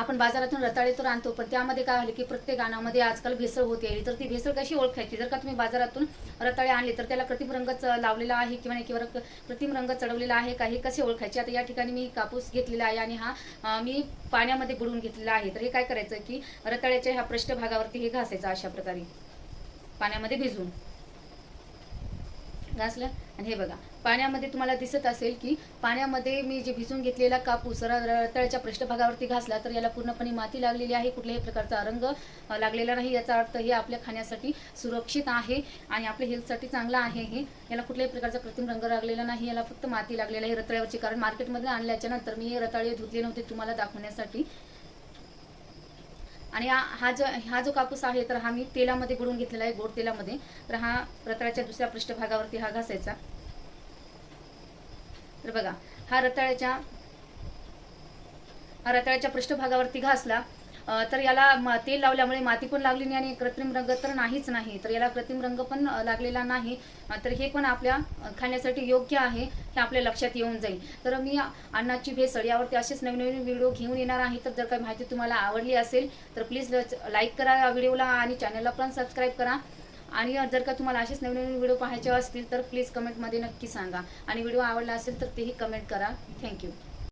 आपण बाजारातून रताळे तर आणतो पण त्यामध्ये काय झालं की प्रत्येक अनामध्ये आजकाल भेसळ होते आली तर ती भेसळ कशी ओळखायची? जर का तुम्ही बाजारातून रताळे आणले तर त्याला कृत्रिम रंगच लावलेला आहे किंवा नाही किंवा कृत्रिम रंग चढवलेला आहे का? हे कसे ओळखायचे? आता या ठिकाणी मी कापूस घेतलेला आहे आणि हा मी पाण्यामध्ये बुडवून घेतलेला आहे. तर हे काय करायचं की रताळ्याच्या ह्या पृष्ठभागावरती हे घासायचं अशा प्रकारे पाण्यामध्ये भिजवून घासलं. आणि हे बघा पाण्यामध्ये तुम्हाला दिसत असेल की पाण्यामध्ये मी जे भिजून घेतलेला कापूस रताळ्याच्या पृष्ठभागावरती घासला तर याला पूर्णपणे माती लागलेली आहे. कुठल्याही प्रकारचा रंग लागलेला नाही. याचा अर्थ हे आपल्या खाण्यासाठी सुरक्षित आहे आणि आपल्या हेल्थसाठी चांगला आहे हे. याला कुठल्याही प्रकारचा कृत्रिम रंग लागलेला नाही. याला फक्त माती लागलेला आहे. रताळ्यावरची कारण मार्केटमध्ये आणल्याच्या नंतर मी हे रताळे धुतले नव्हते तुम्हाला दाखवण्यासाठी. आणि हा जो हा जो कापूस आहे तर हा मी तेलामध्ये बुडून घेतलेला आहे गोड तेलामध्ये. तर हा रताळ्याच्या दुसऱ्या पृष्ठभागावरती हा घासायचा. तर बघा हा रताळ्याच्या हा रताळ्याच्या पृष्ठभागावरती घासला तर याला तेल लावल्यामुळे माती पण लागली नाही आणि कृत्रिम रंग तर नाहीच नाही. तर याला कृत्रिम रंग पण लागलेला नाही. तर हे पण आपल्या खाण्यासाठी योग्य आहे हे आपल्या लक्षात येऊन जाईल. तर मी अन्नाची भेसळ यावरती असेच नवीन नवीन व्हिडिओ घेऊन येणार आहे. तर जर काही माहिती तुम्हाला आवडली असेल तर प्लीज लाईक करा व्हिडिओला आणि चॅनलला पण सबस्क्राईब करा. आणि जर का तुम्हाला असेच नवीन नवीन व्हिडिओ पाहायचे असतील तर प्लीज कमेंटमध्ये नक्की सांगा. आणि व्हिडिओ आवडला असेल तर तेही कमेंट करा. थँक्यू.